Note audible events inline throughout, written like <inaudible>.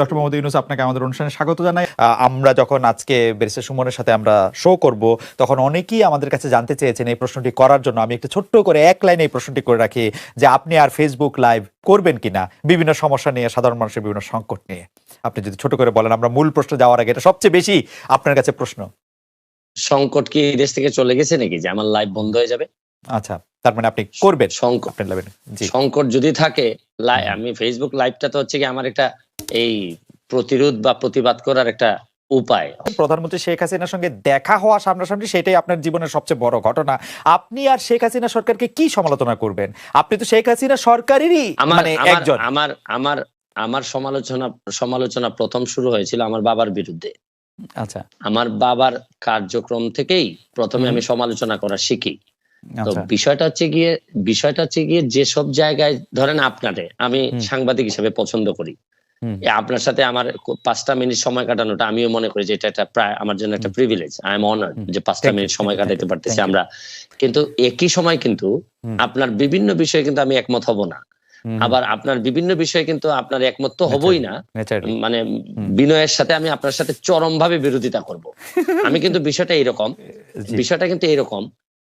Doctor Mohammad Yunus আপনাকে আমাদের অনুষ্ঠানে স্বাগত জানাই। আমরা যখন আজকে বেরিসা সুমনের সাথে আমরা শো করব তখন অনেকেই আমাদের কাছে জানতে চেয়েছেন এই প্রশ্নটি করার জন্য। আমি একটু ছোট্ট করে এক লাইনে এই প্রশ্নটি করে রাখি যে আপনি আর ফেসবুক লাইভ করবেন কিনা? বিভিন্ন সমস্যা নিয়ে সাধারণ মানুষের বিভিন্ন সংকট নিয়ে। আপনি যদি ছোট করে বলেন আমরা মূল প্রশ্ন যাওয়ার আগে এটা সবচেয়ে বেশি আপনার কাছে প্রশ্ন। সংকট কি এই দেশ থেকে চলে গেছে নাকি? যে আমার লাইভ বন্ধ হয়ে যাবে? আচ্ছা তার মানে আপনি করবেন। সংকট। সংকট যদি থাকে আমি ফেসবুক লাইভটা তো হচ্ছে কি আমার একটা এই প্রতিরোধ বা প্রতিবাদ করার একটা উপায়। প্রধানমন্ত্রী শেখ হাসিনার সঙ্গে দেখা হওয়া সামনাসামনি সেটাই আপনার জীবনের সবচেয়ে বড় ঘটনা। আপনি আর শেখ হাসিনা সরকারকে কি সমালোচনা করবেন? আপনি তো শেখ হাসিনা সরকারেরই মানে একজন। আমার আমার আমার সমালোচনা সমালোচনা প্রথম শুরু হয়েছিল আমার বাবার বিরুদ্ধে। আচ্ছা। আমার বাবার কার্যক্রম থেকেই প্রথমে আমি সমালোচনা করা শিখি। তো আচ্ছা। বিষয়টা হচ্ছে গিয়ে বিষয়টা হচ্ছে গিয়ে যেসব জায়গায় ধরেন আপনারে আমি সাংবাদিক হিসেবে পছন্দ করি। আপনার সাথে আমার পাঁচটা মিনিট সময় কাটানোটা আমিও মনে করি যে এটা একটা প্রায় আমার জন্য একটা প্রিভিলেজ আই এম অনার যে পাঁচটা মিনিট সময় কাটাতে পারতেছি আমরা। কিন্তু একই সময় কিন্তু আপনার বিভিন্ন বিষয়ে কিন্তু আমি একমত হব না। আবার আপনার বিভিন্ন বিষয়ে কিন্তু আপনার একমত তো হবই না। মানে বিনয়ের সাথে আমি আপনার সাথে চরম ভাবে বিরোধিতা করব। আমি কিন্তু বিষয়টা এরকম বিষয়টা কিন্তু এরকম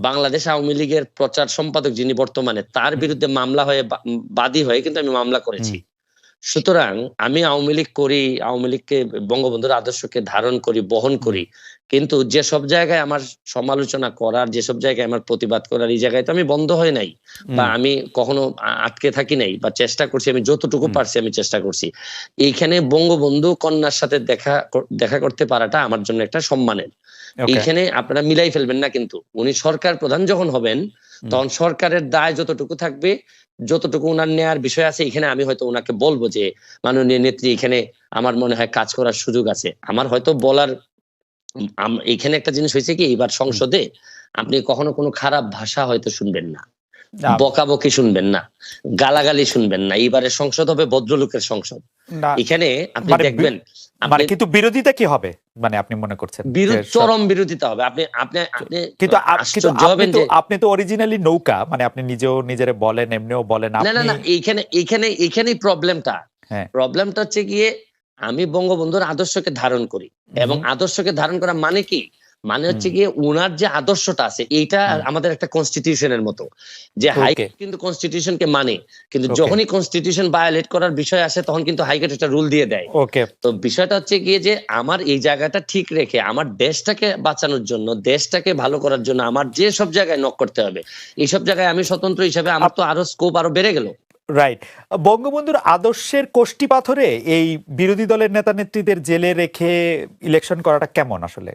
বাংলাদেশ আওয়ামী লীগের প্রচার সম্পাদক যিনি বর্তমানে তার বিরুদ্ধে মামলা হয়ে বাদী হয়ে কিন্তু আমি মামলা করেছি। সুতরাং আমি আওয়ামী লীগ করি আওয়ামী লীগকে বঙ্গবন্ধুর আদর্শকে ধারণ করি বহন করি। কিন্তু যেসব জায়গায় আমার সমালোচনা করার যেসব জায়গায় আমার প্রতিবাদ করার এই জায়গায় তো আমি বন্ধ হয় নাই। বা আমি কখনো আটকে থাকি নাই বা চেষ্টা করছি আমি যতটুকু পারছি আমি চেষ্টা করছি। এইখানে বঙ্গবন্ধু কন্যার সাথে দেখা দেখা করতে পারাটা আমার জন্য একটা সম্মানের. এইখানে আপনারা মিলাই ফেলবেন না কিন্তু। উনি সরকার প্রধান যখন হবেন তখন সরকারের দায় যতটুকু থাকবে যতটুকু উনার নেয়ার বিষয় আছে এখানে আমি হয়তো উনাকে বলব যে মাননীয় নেত্রী এখানে আমার মনে হয় কাজ করার সুযোগ আছে। আমার হয়তো বলার এখানে একটা জিনিস হয়েছে কি এবার সংসদে আপনি কখনো কোনো খারাপ ভাষা হয়তো শুনবেন না। না, বকাবকি শুনবেন না। গালাগালি শুনবেন না। এইবারের সংসদ হবে ভদ্রলোকের সংসদ। এখানে আপনি মানে দেখবেন মানে কিন্তু বিরোধিতা কি হবে? মানে আপনি মনে করছেন চরম বিরোধিতা হবে। আপনি আপনি আপনি কিন্তু আপনি তো অরিজিনালি নৌকা মানে আপনি নিজেও নিজেরে বলেন এমনিও বলেন না না না এইখানে এইখানে এইখানেই প্রবলেমটা হ্যাঁ। প্রবলেমটা হচ্ছে গিয়ে আমি বঙ্গবন্ধুর আদর্শকে ধারণ করি। এবং আদর্শকে ধারণ করা মানে কি? মানে হচ্ছে। গিয়ে উনার যে আদর্শটা আছে এইটা আমাদের একটা কনস্টিটিউশনের মতো। যে. হাইকোর্ট কিন্তু কনস্টিটিউশনকে মানে কিন্তু যখনই কনস্টিটিউশন ভায়োলেট করার বিষয় আসে তখন কিন্তু হাইকোর্ট একটা রুল দিয়ে দেয়। ওকে তো বিষয়টা হচ্ছে গিয়ে যে আমার এই জায়গাটা ঠিক রেখে আমার দেশটাকে বাঁচানোর জন্য দেশটাকে ভালো করার জন্য আমার যে সব জায়গায় নক করতে হবে এইসব জায়গায় আমি স্বতন্ত্র হিসাবে আমার তো আরও স্কোপ আরও বেড়ে গেল। রাইট বঙ্গবন্ধুর আদর্শের কোষ্টি পাথরে এই বিরোধী দলের নেতা নেত্রীদের জেলে রেখে ইলেকশন করাটা কেমন আসলে?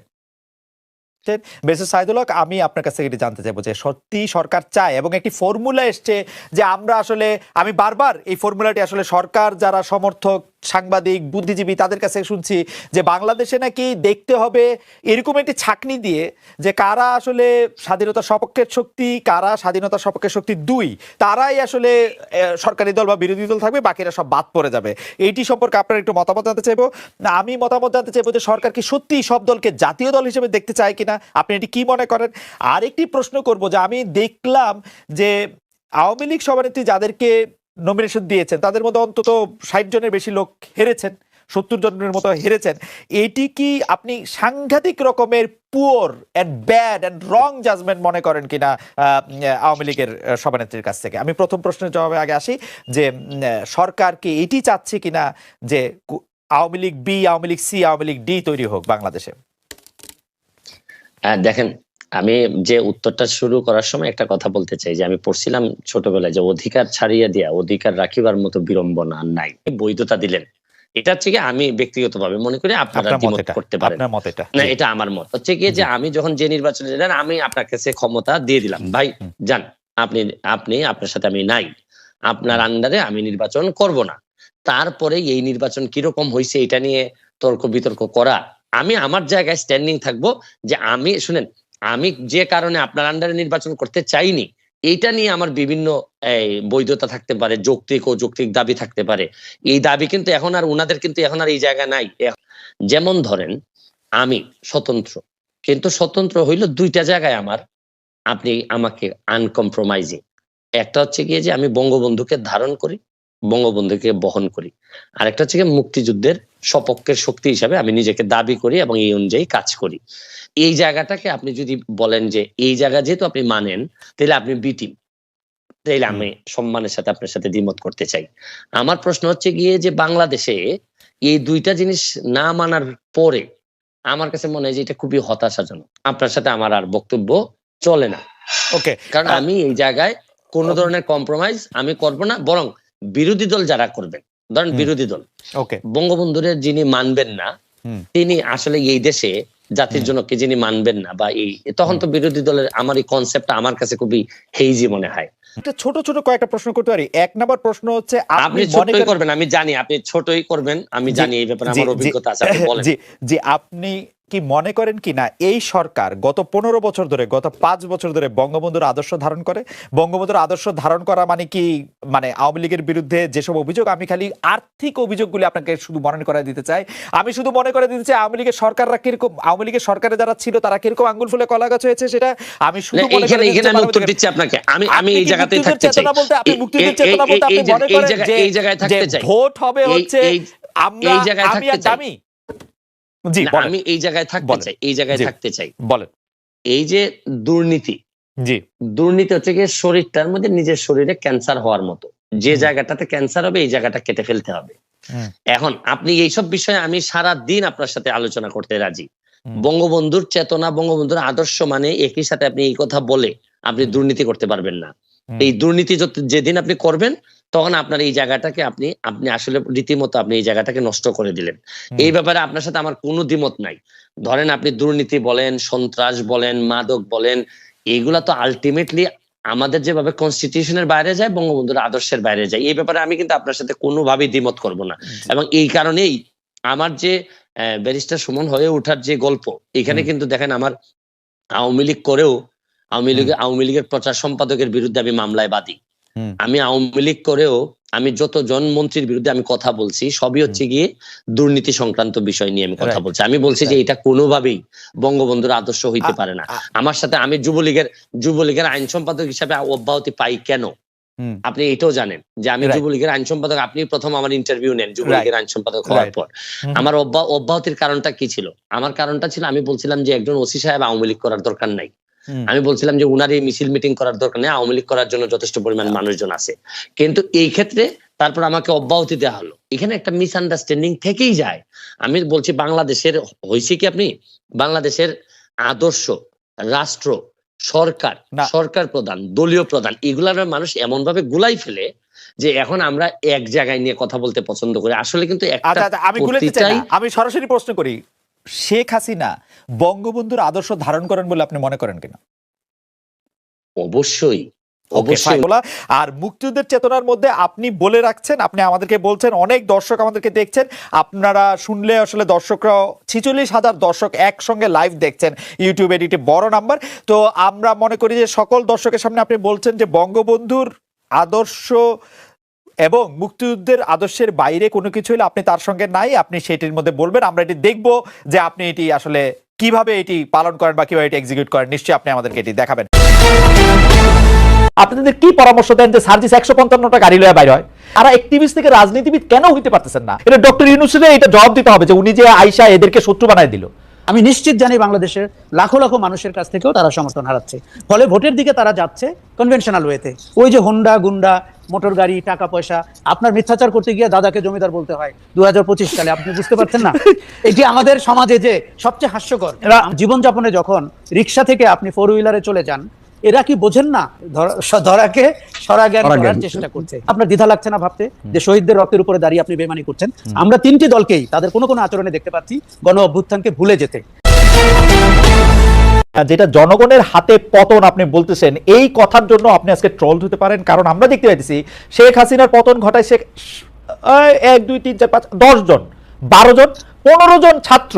বেসিস সাইদুল হক, আমি আপনার কাছ থেকে এটি জানতে চাইব যে সত্যি সরকার চায় এবং একটি ফর্মুলা এসছে যে আমরা আসলে, আমি বারবার এই ফর্মুলাটি আসলে সরকার যারা সমর্থক সাংবাদিক, বুদ্ধিজীবী তাদের কাছে শুনছি যে বাংলাদেশে নাকি দেখতে হবে এরকম একটি ছাকনি দিয়ে যে কারা আসলে স্বাধীনতা সপক্ষের শক্তি, কারা স্বাধীনতা সপক্ষের শক্তি দুই, তারাই আসলে সরকারি দল বা বিরোধী দল থাকবে, বাকিরা সব বাদ পড়ে যাবে। এইটি সম্পর্কে আপনার একটু মতামত জানতে চাইব। আমি মতামত জানতে চাইব যে সরকার কি সত্যি সব দলকে জাতীয় দল হিসেবে দেখতে চায় কিনা? আপনি এটি কি মনে করেন? আরেকটি প্রশ্ন করব যে আমি দেখলাম যে আওয়ামী লীগ সভানেত্রী যাদেরকে নমিনেশন দিয়েছেন। তাদের মধ্যে অন্তত ষাট জনের বেশি লোক হেরেছেন, সত্তর জনের মতো হেরেছেন। এটি কি আপনি সাংঘাতিক রকমের poor and bad and wrong judgement মনে করেন কিনা আওয়ামী লীগের সভানেত্রীর কাছ থেকে? আমি প্রথম প্রশ্নের জবাবে আগে আসি যে সরকার কি এটি চাচ্ছে কিনা যে Awami League B, Awami League C, Awami League D তৈরি হোক বাংলাদেশে? দেখেন আমি যে উত্তরটা শুরু করার সময় একটা কথা বলতে চাই যে আমি পড়ছিলাম ছোটবেলায় যে অধিকার ছাড়িয়ে দেয়া অধিকার রাখিবার মতো বিড়ম্বনা নাই। বৈধতা দিলেন। এটা হচ্ছে কি আমি ব্যক্তিগতভাবে মনে করি আপনারা দ্বিমত করতে পারেন। না এটা আমার মত। হচ্ছে গিয়ে যে আমি যখন যে নির্বাচনে যান আমি আপনার কাছে ক্ষমতা দিয়ে দিলাম। ভাই যান আপনি আপনি আপনার সাথে আমি নাই। আপনার আন্ডারে আমি নির্বাচন করব না। তারপরে এই নির্বাচন কীরকম হয়েছে এটা নিয়ে তর্ক বিতর্ক করা আমি আমার জায়গায় স্ট্যান্ডিং থাকব যে আমি শুনেন আমি যে কারণে আপনার আন্ডারে নির্বাচন করতে চাইনি এইটা নিয়ে আমার বিভিন্ন বৈধতা থাকতে পারে, যৌক্তিক ও যৌক্তিক দাবি থাকতে পারে। এই দাবি কিন্তু এখন আর উনাদের কিন্তু এখন আর এই জায়গা নাই। যেমন ধরেন, আমি স্বতন্ত্র, কিন্তু স্বতন্ত্র হইল দুইটা জায়গায় আমার, আপনি আমাকে আনকম্প্রোমাইজিং একটা হচ্ছে গিয়ে যে আমি বঙ্গবন্ধুকে ধারণ করি বঙ্গবন্ধুকে বহন করি। আরেকটা হচ্ছে মুক্তিযুদ্ধের সপক্ষের শক্তি হিসাবে আমি নিজেকে দাবি করি এবং এই অনুযায়ী কাজ করি। এই জায়গাটাকে আপনি যদি বলেন যে এই জায়গা যেহেতু আপনি মানেন তাহলে আপনি বিটিম তাইলে আমি সম্মানের সাথে আপনার সাথে দ্বিমত করতে চাই। আমার প্রশ্ন হচ্ছে গিয়ে যে বাংলাদেশে এই দুইটা জিনিস না মানার পরে আমার কাছে মনে হয় যে এটা খুবই হতাশাজনক। আপনার সাথে আমার আর বক্তব্য চলে না। ওকে কারণ আমি এই জায়গায় কোন ধরনের কম্প্রোমাইজ আমি করব না বরং বিরোধী দল যারা করবেন ধরেন বিরোধী দল ওকে। বঙ্গবন্ধুরের যিনি মানবেন না তিনি আসলে এই দেশে জাতির হুম। জনককে যিনি মানবেন না বা এই তখন তো বিরোধী দলের আমার এই কনসেপ্টটা আমার কাছে খুবই হেইজি মনে হয়। একটা ছোট ছোট কয়েকটা প্রশ্ন করতে পারি। এক নাম্বার প্রশ্ন হচ্ছে আপনি আপনি ছোটই করবেন আমি জানি আপনি ছোটই করবেন আমি জানি এই ব্যাপারে আমার অভিজ্ঞতা আছে আপনি বলেন। জি জি আপনি কি মনে করেন কি না এই সরকার গত পনেরো বছর ধরে গত পাঁচ বছর ধরে বঙ্গবন্ধুর আদর্শ ধারণ করে? বঙ্গবন্ধুর আদর্শ ধারণ করা মানে কি মানে আওয়ামী লীগের বিরুদ্ধে যেসব অভিযোগ আমি খালি আর্থিক অভিযোগগুলি আপনাকে শুধু মনে করে দিতে চাই। আমি শুধু মনে করে দিতে চাই আওয়ামী লীগের সরকাররা কীরকম আওয়ামী লীগের সরকারে যারা ছিল তারা কীরকম আঙ্গুল ফুলে কলা গাছ হয়েছে সেটা আমি শুধু আমি উত্তর দিচ্ছি আপনাকে। আমি আমি এই কি জায়গাতেই থাকতে চাই। বলতে আপনি মুক্তিযুদ্ধের চেতনা বলতে আপনি মনে করেন যে এই জায়গায় থাকতে চাই। ভোট হবে হচ্ছে আমরা আমি থাকতে আর। আমি জি আমি এই জায়গায় থাকতে চাই এই জায়গায় থাকতে চাই। বলেন। এই যে দুর্নীতি জি। দুর্নীতি হচ্ছে গিয়ে শরীরটার মধ্যে নিজের শরীরে ক্যান্সার হওয়ার মতো। যে জায়গাটাতে ক্যান্সার হবে এই জায়গাটা কেটে ফেলতে হবে। এখন আপনি এইসব বিষয়ে আমি সারা দিন আপনার সাথে আলোচনা করতে রাজি। বঙ্গবন্ধুর চেতনা বঙ্গবন্ধুর আদর্শ মানে একই সাথে আপনি এই কথা বলে আপনি দুর্নীতি করতে পারবেন না। এই দুর্নীতি যেদিন আপনি করবেন তখন আপনার এই জায়গাটাকে আপনি আপনি আসলে রীতিমতো আপনি এই জায়গাটাকে নষ্ট করে দিলেন। এই ব্যাপারে আপনার সাথে আমার কোনো দ্বিমত নাই। ধরেন আপনি দুর্নীতি বলেন সন্ত্রাস বলেন মাদক বলেন এইগুলা তো আলটিমেটলি আমাদের যেভাবে কনস্টিটিউশনের বাইরে যায় বঙ্গবন্ধুর আদর্শের বাইরে যায়। এই ব্যাপারে আমি কিন্তু আপনার সাথে কোনোভাবেই দ্বিমত করব না। এবং এই কারণেই আমার যে ব্যারিস্টার সুমন হয়ে ওঠার যে গল্প এখানে কিন্তু দেখেন আমার আওয়ামী লীগ করেও আওয়ামী লীগের আওয়ামী লীগের প্রচার সম্পাদকের বিরুদ্ধে আমি মামলায় বাদী। আমি আওয়ামী লীগ করেও আমি যতজন মন্ত্রীর বিরুদ্ধে আমি কথা বলছি সবই হচ্ছে গিয়ে দুর্নীতি সংক্রান্ত বিষয় নিয়ে আমি কথা বলছি। আমি বলছি যে এটা কোনোভাবেই বঙ্গবন্ধুর আদর্শ হইতে পারে না। আমার সাথে আমি যুবলীগের যুবলীগের আইন সম্পাদক হিসাবে অব্যাহতি পাই কেন? আপনি এটাও জানেন যে আমি যুবলীগের আইন সম্পাদক আপনি প্রথম আমার ইন্টারভিউ নেন যুবলীগের আইন সম্পাদক হওয়ার পর। আমার অব্যা- অব্যাহতির কারণটা কি ছিল? আমার কারণটা ছিল আমি বলছিলাম যে একজন ওসি সাহেব আওয়ামী লীগ করার দরকার নাই। আমি বলছিলাম যে উনার এই মিছিল মিটিং করার দরকার নেই আওয়ামী লীগ করার জন্য যথেষ্ট পরিমাণ মানুষজন আছে। কিন্তু এই ক্ষেত্রে তারপর আমাকে অব্যাহতি দেওয়া হলো। এখানে একটা মিসআন্ডারস্ট্যান্ডিং থেকেই যায়। আমি বলছি বাংলাদেশের হয়েছে কি আপনি? বাংলাদেশের আদর্শ রাষ্ট্র সরকার। সরকার প্রধান দলীয় প্রধান এগুলার মানুষ এমন ভাবে গুলাই ফেলে যে এখন আমরা এক জায়গায় নিয়ে কথা বলতে পছন্দ করি। আসলে কিন্তু আচ্ছা আচ্ছা চাই আমি সরাসরি প্রশ্ন করি। শেখ হাসিনা বঙ্গবন্ধুর আদর্শ ধারণ করেন বলে আপনি মনে করেন কিনা? অবশ্যই. আর মুক্তিযুদ্ধের চেতনার মধ্যে আপনি বলে রাখছেন আপনি আমাদেরকে বলছেন অনেক দর্শক আমাদেরকে দেখছেন আপনারা শুনলে আসলে দর্শকরা ছিচল্লিশ হাজার দর্শক একসঙ্গে লাইভ দেখছেন ইউটিউবে এটি একটি বড় নাম্বার তো আমরা মনে করি যে সকল দর্শকের সামনে আপনি বলছেন যে বঙ্গবন্ধুর আদর্শ এবং মুক্তিযুদ্ধের আদর্শের বাইরে কোনো কিছু হলে আপনি তার সঙ্গে নাই, আপনি সেটির মধ্যে বলবেন। আমরা এটি দেখব যে আপনি এটি আসলে কীভাবে এটি পালন করেন বা কীভাবে এটি এক্সিকিউট করেন। নিশ্চয়ই আপনি আমাদেরকে এটি দেখাবেন। আপনাদের কি পরামর্শ দেন যে সার্জিস একশো পঞ্চান্নটা গাড়ি লয়ে বাইরে হয়। আর অ্যাক্টিভিস্ট থেকে রাজনীতিবিদ কেন হইতে পারতেছেন না? এটা ডক্টর ইউনুসের এটা জবাব দিতে হবে যে, উনি যে আইসা এদেরকে শত্রু বানায় দিল। আমি নিশ্চিত জানি বাংলাদেশের লাখো লাখো মানুষের কাছ থেকেও তারা সমর্থন হারাচ্ছে। ফলে ভোটের দিকে তারা যাচ্ছে কনভেনশনাল ওয়েতে ওই যে হোন্ডা গুন্ডা মোটর গাড়ি টাকা পয়সা আপনার মিথ্যাচার করতে গিয়ে দাদাকে জমিদার বলতে হয়। দু সালে আপনি বুঝতে পারছেন না? এটি আমাদের সমাজে যে সবচেয়ে হাস্যকর জীবনযাপনে যখন রিক্সা থেকে আপনি ফোর হুইলারে চলে যান এরা কি বোঝেন না? ধরাকে সরাজ্ঞান সরাজ্ঞান। করার চেষ্টা করছে। আপনার দ্বিধা লাগছে না ভাবতে? যে শহীদদের রক্তের উপরে দাঁড়িয়ে আপনি বেমানি করছেন? আমরা তিনটি দলকেই তাদের কোনো কোনো আচরণে দেখতে পাচ্ছি গণ অভ্যুত্থানকে ভুলে যেতে। যেটা জনগণের হাতে পতন আপনি বলতেছেন, এই কথার জন্য আপনি আজকে ট্রল হতে পারেন। কারণ আমরা দেখতে পাইতেছি, শেখ হাসিনার পতন ঘটায় শেখ এক, দুই, তিন, চার, পাঁচ, দশ জন, বারো জন, পনেরো জন ছাত্র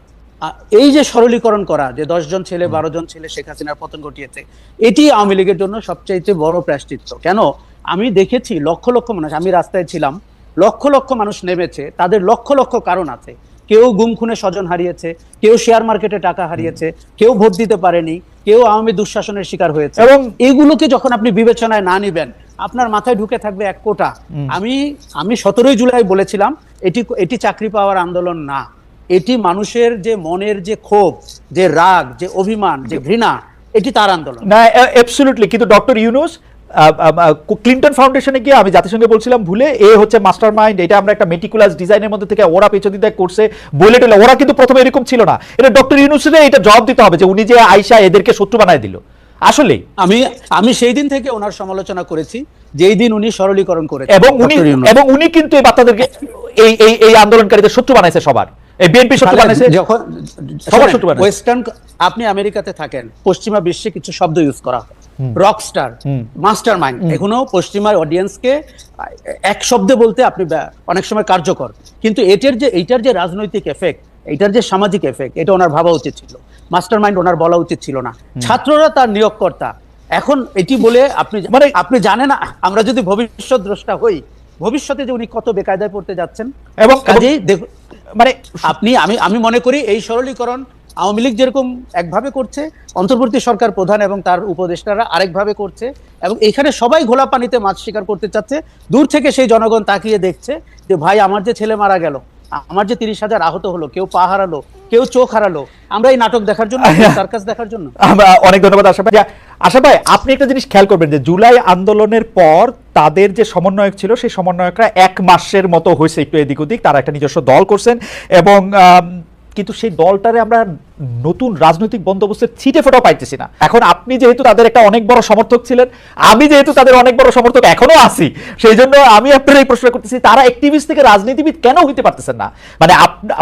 এই যে সরলীকরণ করা যে দশজন ছেলে বারো জন ছেলে শেখ হাসিনার পতন ঘটিয়েছে এটি আওয়ামী লীগের জন্য সবচাইতে বড় প্রায়শ্চিত্ত। কেন? আমি দেখেছি লক্ষ লক্ষ মানুষ আমি রাস্তায় ছিলাম লক্ষ লক্ষ মানুষ নেমেছে তাদের লক্ষ লক্ষ কারণ আছে। কেউ গুম খুনে স্বজন হারিয়েছে কেউ শেয়ার মার্কেটে টাকা হারিয়েছে কেউ ভোট দিতে পারেনি কেউ আওয়ামী দুঃশাসনের শিকার হয়েছে। এবং এগুলোকে যখন আপনি বিবেচনায় না নিবেন আপনার মাথায় ঢুকে থাকবে এক কোটা। আমি আমি সতেরোই জুলাই বলেছিলাম এটি এটি চাকরি পাওয়ার আন্দোলন না। এটি মানুষের যে মনের যে ক্ষোভ যে রাগ যে অভিমান যে ঘৃণা এটি তার আন্দোলন। না অ্যাবসলিউটলি কিন্তু ডক্টর ইউনুস ক্লিন্টন ফাউন্ডেশনে গিয়ে আমি জাতিসংঘে বলছিলাম ভুলে এ হচ্ছে মাস্টার মাইন্ড এটা আমরা একটা মেটিকুলাস ডিজাইনের মধ্যে থেকে ওরা পেছন দিয়ে করছে বলে টেলে ওরা কিন্তু প্রথমে এরকম ছিল না। এটা ডক্টর ইউনুসের এটা জবাব দিতে হবে যে উনি যে আইসা এদেরকে শত্রু বানায় দিল। আসলে আমি আমি সেই দিন থেকে ওনার সমালোচনা করেছি যেই দিন উনি সরলীকরণ করেছেন এবং উনি এবং উনি কিন্তু এই বাচ্চাদেরকে এই এই এই আন্দোলনকারীদের শত্রু বানাইছে সবার। এই বিএনপি শত্রু বানাইছে? যখন সবার শত্রু। ওয়েস্টার্ন আপনি আমেরিকাতে থাকেন পশ্চিমা বিশ্বে কিছু শব্দ ইউজ করা হয়। রকস্টার মাস্টার মাইন্ড এখনও পশ্চিমা অডিয়েন্সকে এক শব্দে বলতে আপনি অনেক সময় কার্যকর। কিন্তু এটার যে এইটার যে রাজনৈতিক এফেক্ট এইটার যে সামাজিক এফেক্ট এটা ওনার ভাবা উচিত ছিল। মাস্টার মাইন্ড ওনার বলা উচিত ছিল না। ছাত্ররা তার নিয়োগকর্তা। এখন এটি বলে আপনি মানে- আপনি জানেন না আমরা যদি ভবিষ্যৎ দ্রষ্টা হই ভবিষ্যতে যে উনি কত বেকায়দায় পড়তে যাচ্ছেন এবং কাজেই দেখুন মানে আপনি আমি আমি মনে করি এই সরলীকরণ আওয়ামী লীগ যেরকম একভাবে করছে অন্তর্বর্তী সরকার প্রধান এবং তার উপদেষ্টারা আরেকভাবে করছে এবং এখানে সবাই ঘোলা পানিতে মাছ শিকার করতে চাচ্ছে দূর থেকে সেই জনগণ তাকিয়ে দেখছে যে ভাই আমার যে ছেলে মারা গেল আমার যে তিরিশ হাজার আহত হলো কেউ পা হারালো কেউ চোখ হারালো আমরা এই নাটক দেখার জন্য সার্কাস দেখার জন্য। আমরা অনেক ধন্যবাদ আশা ভাই। আশা ভাই আপনি একটা জিনিস খেয়াল করবেন যে জুলাই আন্দোলনের পর তাদের যে সমন্বয়ক ছিল, সেই সমন্বয়করা এক মাসের মতো হয়েছে একটু এদিক ওদিক। তারা একটা নিজস্ব দল করছেন এবং কিন্তু সেই দলটারে আমরা নতুন রাজনৈতিক বন্দোবস্তের ছিটে ফোটাও পাইতেছি না। এখন আপনি যেহেতু তাদের একটা অনেক বড় সমর্থক ছিলেন, আমি যেহেতু তাদের অনেক বড় সমর্থক এখনও আছি, সেই জন্য আমি আপনার এই প্রশ্ন করতেছি, তারা অ্যাক্টিভিস্ট থেকে রাজনীতিবিদ কেন হইতে পারতেছেন না? মানে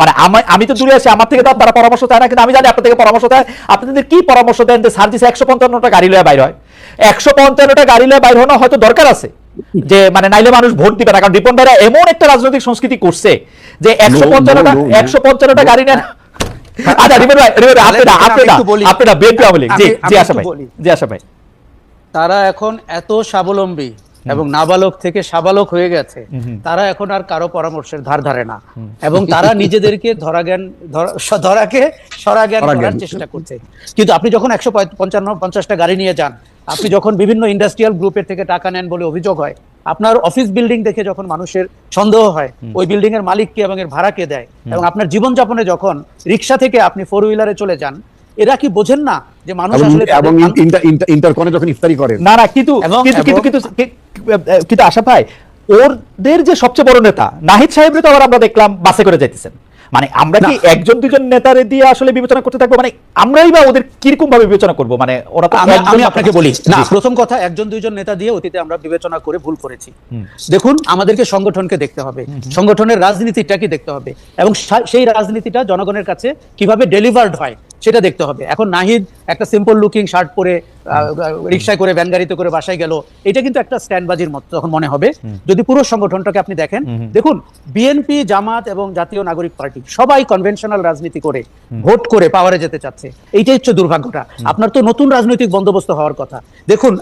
মানে আমি তো দূরে আছি, আমার থেকে তো তারা পরামর্শ দেয় না, কিন্তু আমি জানি আপনার থেকে পরামর্শ দেয়, আপনাদের কি পরামর্শ দেন যে সার্জিস একশো পঞ্চান্নটা গাড়ি লয়ে বাইর হয়? একশো পঞ্চান্নটা গাড়ি লয়ে বাইর হওয়া হয়তো দরকার আছে। যে মানে নাইলে মানুষ ভোট দিবে না। কারণ রিপন ভাইরা এমন একটা রাজনৈতিক সংস্কৃতি করছে যে একশো পঞ্চান্নটা. একশো পঞ্চান্নটা গাড়ি নেন আচ্ছা রিপন ভাই রিপন ভাই আপনি না আপনি না। আপনি না বিএনপি আওয়ামী জি জি আশা ভাই। জি আশা ভাই। তারা এখন এত স্বাবলম্বী এবং নাবালক থেকে সাবালক হয়ে গেছে তারা এখন আর কারও পরামর্শের ধার ধারে না। এবং তারা <laughs> নিজেদেরকে ধরা জ্ঞান ধরাকে সরা জ্ঞান করার চেষ্টা করছে। কিন্তু আপনি যখন একশো পঞ্চান্ন পঞ্চাশটা গাড়ি নিয়ে যান আপনি যখন বিভিন্ন ইন্ডাস্ট্রিয়াল গ্রুপের থেকে টাকা নেন বলে অভিযোগ হয় আপনার অফিস বিল্ডিং দেখে যখন মানুষের সন্দেহ হয় ওই বিল্ডিং এর মালিক কে এবং এর ভাড়া কে দেয় এবং আপনার জীবনযাপনে যখন রিক্সা থেকে আপনি ফোর হুইলারে চলে যান এরা কি বোঝেন না যে মানুষ আসলে এবং ইন্টার ইন্টার ইন্টারকনে যখন ইফতারি করে না না কিন্তু কিন্তু কিন্তু কিন্তু আশা ভাই ওদের যে সবচেয়ে বড় নেতা নাহিদ সাহেবরে তো আবার আমরা দেখলাম বাসে করে যাইতেছেন। মানে আমরা কি একজন দুজন নেতারে দিয়ে আসলে বিবেচনা করতে থাকব? মানে আমরাই বা ওদের কীরকম ভাবে বিবেচনা করব? মানে ওরা তো আমি আপনাকে বলি। না প্রথম কথা একজন দুইজন নেতা দিয়ে অতীতে আমরা বিবেচনা করে ভুল করেছি। দেখুন আমাদেরকে সংগঠনকে দেখতে হবে। সংগঠনের রাজনীতিটা কি দেখতে হবে। এবং সেই রাজনীতিটা জনগণের কাছে কীভাবে ডেলিভার্ড হয় সেটা দেখতে হবে। এখন নাহিদ একটা সিম্পল লুকিং শার্ট পরে রিক্সায় করে ভ্যান গাড়িতে করে বাসায় গেল এটা কিন্তু একটা স্ট্যান্ডবাজির মতো তখন মনে হবে। যদি পুরো সংগঠনটাকে আপনি দেখেন দেখুন বিএনপি জামাত এবং জাতীয় নাগরিক পার্টি সবাই কনভেনশনাল রাজনীতি করে ভোট করে পাওয়ারে যেতে চাচ্ছে। এইটাই হচ্ছে দুর্ভাগ্যটা। আপনার তো নতুন রাজনৈতিক বন্দোবস্ত হওয়ার কথা। দেখুন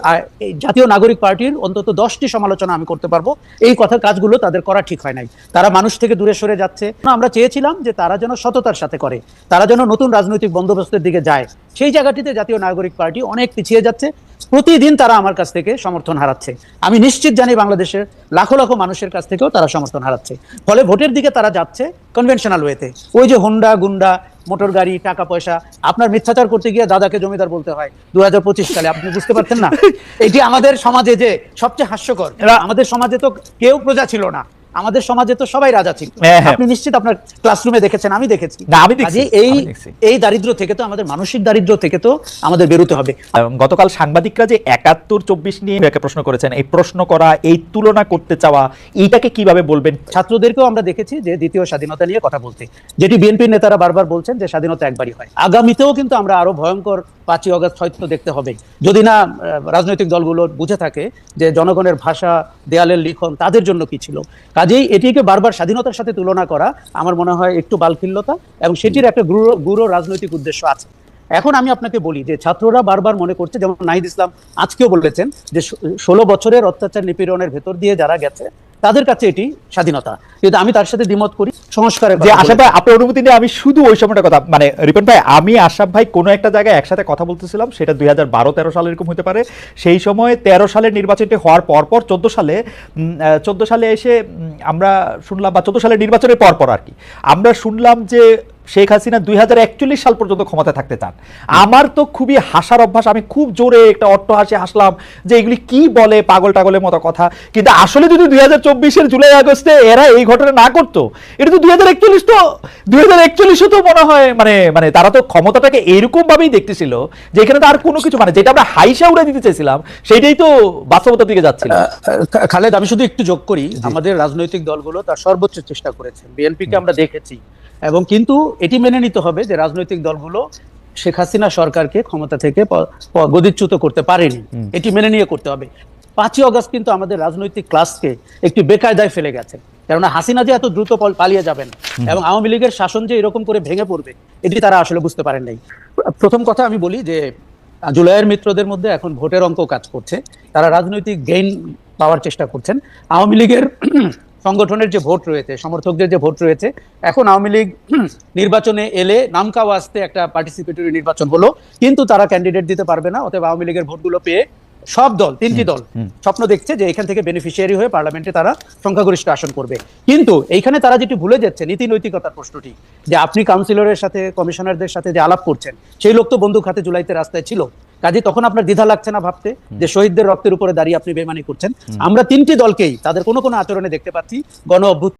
জাতীয় নাগরিক পার্টির অন্তত দশটি সমালোচনা আমি করতে পারব। এই কথা কাজগুলো তাদের করা ঠিক হয় নাই। তারা মানুষ থেকে দূরে সরে যাচ্ছে। আমরা চেয়েছিলাম যে তারা যেন সততার সাথে করে। তারা যেন নতুন রাজনৈতিক বন্দোবস্তের দিকে যায়। সেই জায়গাটিতে জাতীয় নাগরিক পার্টি অনেক পিছিয়ে যাচ্ছে। প্রতিদিন তারা আমার কাছ থেকে সমর্থন হারাচ্ছে। আমি নিশ্চিত জানি বাংলাদেশের লাখো লাখো মানুষের কাছ থেকেও তারা সমর্থন হারাচ্ছে। ফলে ভোটের দিকে তারা যাচ্ছে কনভেনশনাল ওয়েতে ওই যে হোন্ডা গুন্ডা মোটর গাড়ি টাকা পয়সা আপনার মিথ্যাচার করতে গিয়ে দাদাকে জমিদার বলতে হয়। দু হাজার পঁচিশ সালে আপনি বুঝতে পারছেন না? <laughs> এটি আমাদের সমাজে যে সবচেয়ে হাস্যকর আমাদের সমাজে তো কেউ প্রজা ছিল না। আমাদের সমাজে তো সবাই রাজা ছিল। হ্যাঁ, হ্যাঁ। আপনি নিশ্চিত আপনার ক্লাসরুমে দেখেছেন আমি দেখেছি। আমি দেখছি, এই এই দারিদ্র থেকে তো আমাদের মানসিক দারিদ্র থেকে তো আমাদের বেরোতে হবে। গতকাল সাংবাদিকরা যে একাত্তর চব্বিশ নিয়ে একটা প্রশ্ন করেছেন এই প্রশ্ন করা এই তুলনা করতে চাওয়া এইটাকে কীভাবে বলবেন? ছাত্রদেরকেও আমরা দেখেছি যে দ্বিতীয় স্বাধীনতা নিয়ে কথা বলতে যেটি বিএনপির নেতারা বারবার বলছেন যে স্বাধীনতা একবারই হয়। আগামীতেও কিন্তু আমরা আরও ভয়ঙ্কর পাঁচই অগস্ট হয়তো দেখতে হবে যদি না রাজনৈতিক দলগুলো বুঝে থাকে যে জনগণের ভাষা, দেয়ালের লিখন তাদের জন্য কি ছিল। কাজেই এটিকে বারবার স্বাধীনতার সাথে তুলনা করা আমার মনে হয় একটু বালখিল্যতা এবং সেটির একটা গুরু গুরু রাজনৈতিক উদ্দেশ্য আছে। এখন আমি আপনাকে বলি যে ছাত্ররা বারবার মনে করছে, যেমন নাহিদ ইসলাম আজকেও বলেছেন যে ষোলো বছরের অত্যাচার নিপীড়নের ভেতর দিয়ে যারা গেছে তাদের কাছে এটি স্বাধীনতা। কিন্তু আমি তার সাথে দ্বিমত করি সংস্কারের যে আশাফ ভাই আপনার অনুমতি নিয়ে আমি শুধু ওই সময়টা কথা মানে রিপন ভাই আমি আশাফ ভাই কোনো একটা জায়গায় একসাথে কথা বলতেছিলাম সেটা দুই হাজার বারো তেরো সালে এরকম হতে পারে। সেই সময় তেরো সালের নির্বাচনটি হওয়ার পর পর চোদ্দ সালে চোদ্দ সালে এসে আমরা শুনলাম বা চোদ্দ সালের নির্বাচনের পর পর আর কি আমরা শুনলাম যে শেখ হাসিনা দুই হাজার একচল্লিশ সাল পর্যন্ত ক্ষমতা থাকতে চান। আমার তো খুবই হাসার অভ্যাস আমি খুব জোরে একটা অট্ট হাসি হাসলাম যে এগুলি কি বলে পাগল টাগলের মতো কথা। কিন্তু আসলে যদি দুই হাজার চব্বিশের জুলাই আগস্টে এরা এই ঘটনা না করতো এটা তো দুই হাজার একচল্লিশ তো দুই হাজার একচল্লিশও তো মনে হয় মানে মানে তারা তো ক্ষমতাটাকে এরকম ভাবেই দেখতেছিল যে এখানে তো আর কোনো কিছু মানে যেটা আমরা হাইসা উড়ে দিতে চাইছিলাম সেটাই তো বাস্তবতার দিকে যাচ্ছিল। খালেদ আমি শুধু একটু যোগ করি। আমাদের রাজনৈতিক দলগুলো তার সর্বোচ্চ চেষ্টা করেছে। বিএনপিকে আমরা দেখেছি। এবং কিন্তু এটি মেনে নিতে হবে যে রাজনৈতিক দলগুলো শেখ হাসিনা সরকারকে ক্ষমতা থেকে গদিচ্যুত করতে পারেনি। এটি মেনে নিয়ে করতে হবে। পাঁচই অগস্ট কিন্তু আমাদের রাজনৈতিক ক্লাসকে একটি বেকায়দায় ফেলে গেছে। কেননা হাসিনা যে এত দ্রুত পল- পালিয়ে যাবেন এবং আওয়ামী লীগের শাসন যে এরকম করে ভেঙে পড়বে এটি তারা আসলে বুঝতে পারেন নাই। প্রথম কথা আমি বলি যে জুলাইয়ের মিত্রদের মধ্যে এখন ভোটের অঙ্ক কাজ করছে। তারা রাজনৈতিক গেইন পাওয়ার চেষ্টা করছেন। আওয়ামী লীগের সংগঠনের যে ভোট রয়েছে সমর্থকদের যে ভোট রয়েছে এখন আওয়ামী লীগ নির্বাচনে এলে নামকাও আসতে একটা পার্টিসিপেটরি নির্বাচন হলো কিন্তু তারা ক্যান্ডিডেট দিতে পারবে না অতএব আওয়ামী লীগের ভোটগুলো পেয়ে সব দল তিনটি দল স্বপ্ন দেখছে যে এখান থেকে বেনিফিশিয়ারি হয়ে পার্লামেন্টে তারা সংখ্যাগরিষ্ঠ আসন করবে। কিন্তু এইখানে তারা যেটি ভুলে যাচ্ছে নীতি নৈতিকতার প্রশ্নটি যে আপনি কাউন্সিলরের সাথে কমিশনারদের সাথে যে আলাপ করছেন সেই লোক তো বন্দুক হাতে জুলাইতে রাস্তায় ছিল। কাজে তখন আপনার দ্বিধা লাগছে না ভাবতে যে শহীদদের রক্তের উপরে দাঁড়িয়ে আপনি বেমানি করছেন। আমরা তিনটি দলকেই তাদের কোনো কোনো আচরণে দেখতে পাচ্ছি গণ